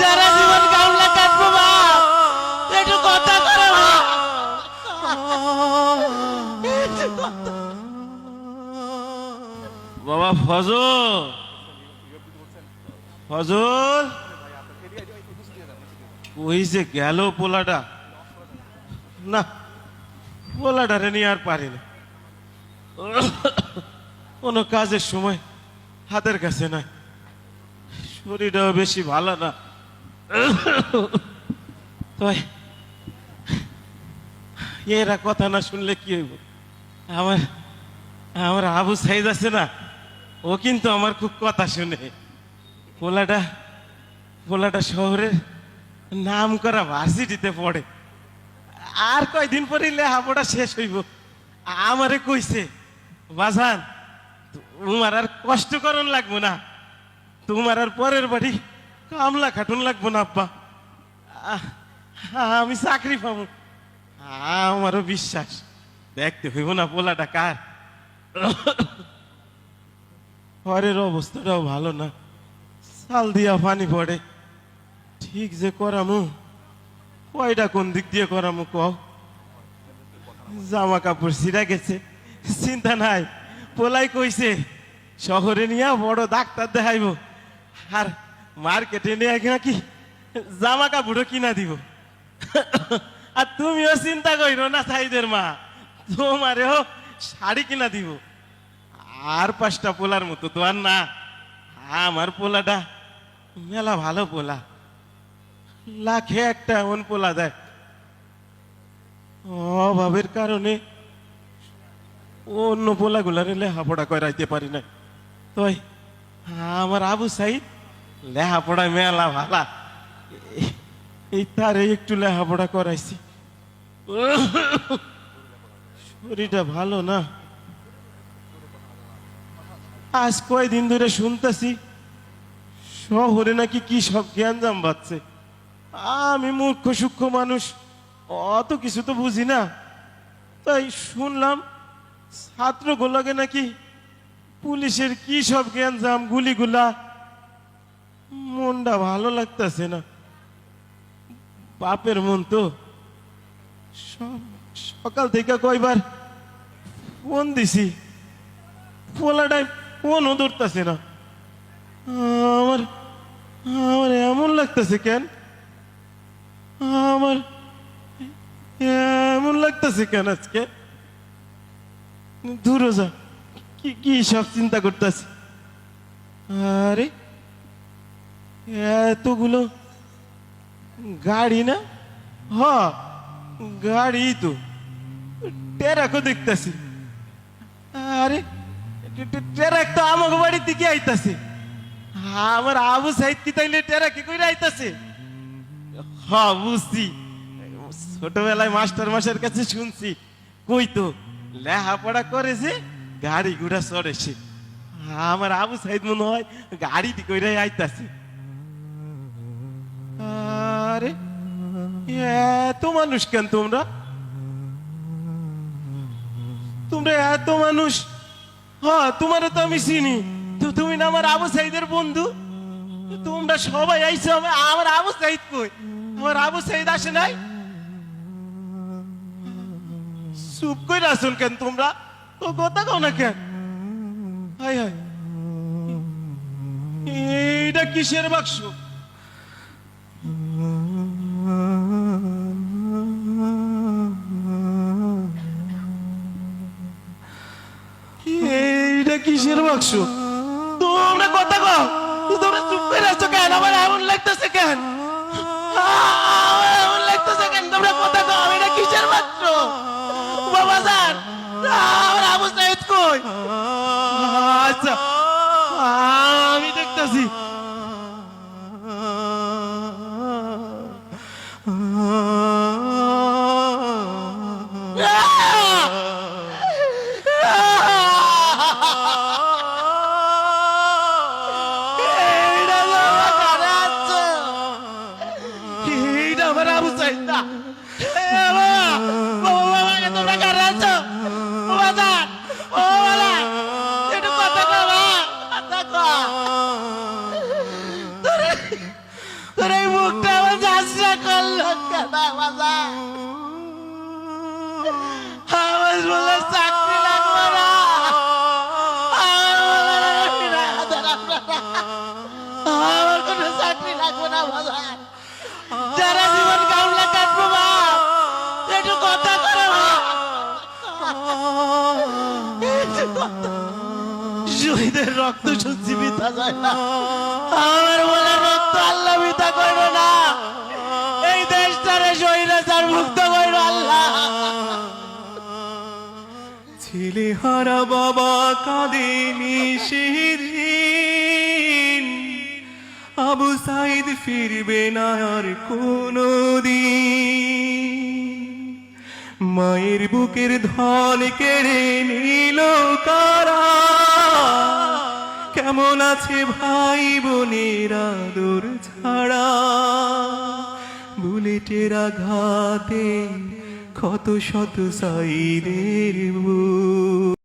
যারা জীবন কাটবো একটু কথা করো বাবা, ফজল। ফজল। ওই যে গেল পোলাটা। না, পোলাটা রে নিয়ে আর পারি না। কোনো কাজের সময় হাতের কাছে নয় শরীরটাও বেশি ভালো না। এরা কথা না শুনলে কি হইব? আমার আমার আবু সাইদ আছে না, ও কিন্তু আমার খুব কথা শুনে। পোলাটা পোলাটা শহরের নাম করা ভার্সিটিতে পড়ে। আর কয়দিন পরে লেহাপড়া শেষ হইব। আমারে কইছে, বাজান, তোমার আর কষ্ট করন লাগবো না। তোমার আর পরের বাড়ি কামলা খাটুন লাগবো না, আব্বা। আমি চাকরি পাবো। আমারও বিশ্বাস। দেখতে হইব না পোলাটা কার। ঘরের অবস্থাটাও ভালো না। চাল দিয়া পানি পড়ে। ঠিক যে করামু। কয়টা কোন দিক দিয়ে করামু কও। জামা কাপড় ছিঁড়া গেছে। চিন্তা নাই। পোলাই কইছে, শহরে নিয়ে বড় ডাক্তার দেখাইব। আর মার্কেটে নিয়ে নাকি জামা কাপড়ও কিনা দিব। আর তুমিও চিন্তা করিও না সাইদের মা, তোমারেও শাড়ি কিনা দিব। আর পাঁচটা পোলার মতো তো আর না। আমার পোলাটা মেলা ভালো পোলা। লাখে একটা এমন পোলা দেয় অভাবের কারণে অন্য পোলাগুলারে লেহাপড়া করাইতে পারি না তাই আমার আবু সাইদ, লেহাপড়া মেলা ভালা। এই- তারে একটু লেহাপড়া করাইছি। শরীরটা ভালো না। আজ কয়দিন ধরে শুনতেছি, শহরে নাকি কি সব জ্ঞানজাম বাচ্ছে আমি মূর্খ, সূক্ষ্ম মানুষ, অত কিছু তো বুঝি না। তাই শুনলাম ছাত্র ছাত্রগুলোকে নাকি পুলিশের কি সব জ্ঞানজাম গুলিগুলা? মনটা ভালো লাগতেছে না। বাপের মন তো। সকাল থেকে কয়বার ফোন দিছি। পোলাটাই ফোনও ধরতেছে না। আমার আমার এমন লাগতেছে কেন? আমার এমন লাগতেছে কেন আজকে? দূরে যা। কি কি সব চিন্তা করতেছে? আরে, এতগুলো গাড়ি না? হ গাড়ি তো। টেরাকও দেখতেছি। আরে, টেরাক তো আমাকে বাড়ির দিকে আইতাছে। আমার আবু সাইদ কি তাইলে টেরাক কি কইরা আইতাছে? হ বুঝছি। ছোটবেলায় মাস্টার মাসের কাছে শুনছি। কই তো লেহাপড়া করেছে গাড়ি ঘোড়া চড়েছে আমার আবু সাইদ মনে হয় গাড়ি দি কইরাই আইতাছে। আরে, এত মানুষ কেন তোমরা? তোমরা এত মানুষ? হ্যাঁ তোমারও তো আমি চিনি। তো তুমি না আমার আবু সাইদের বন্ধু? তোমরা সবাই আইছো আমি- আমার আবু সাইদ কই? আমার আবু সাইদ আসে নাই? চুপ করে আসুন কেন তোমরা? ও, কথা কও না কেন? Hi hi. এইটা কিসের বাক্স? এইটা কিসের বাক্স? তোমরা কথা কও। তোমরা চুপ করে আছো কেন? আমার এমন লাগতেছে কেন? এমন লাগতেছে কেন? তোমরা কথা কও। এটা কিসের বাক্স? বাবা স্যার কই আচ্ছা। আমি দেখতেছি। আমার আবু সাইদ। না। এটা কথা কবা কথা তোর এই মুখটা আমার যাত্রা করল কথা বাবা আমার বলে চাকরি লাগবে না আমার কোনো চাকরি লাগবে না বাবা যারা জীবন কামলা কাটবো বাপ একটু কথা করো বাপ শহীদের রক্ত সত্যি বিতা যায় না। আমার বলে রক্ত আল্লাহ বিতা করবে না। এই দেশটারে শহীদাচার মুক্ত করবে আল্লাহ। ছেলে হারা বাবা কাঁদেনি সেদিন আবু সাইদ ফিরবে না আর কোনো দিন। মায়ের বুকের ধন কেড়ে নিল কারা? কেমন আছে ভাই বোনেরা দূর ছাড়া? বুলেটের আঘাতে কত শত সাইদের বুক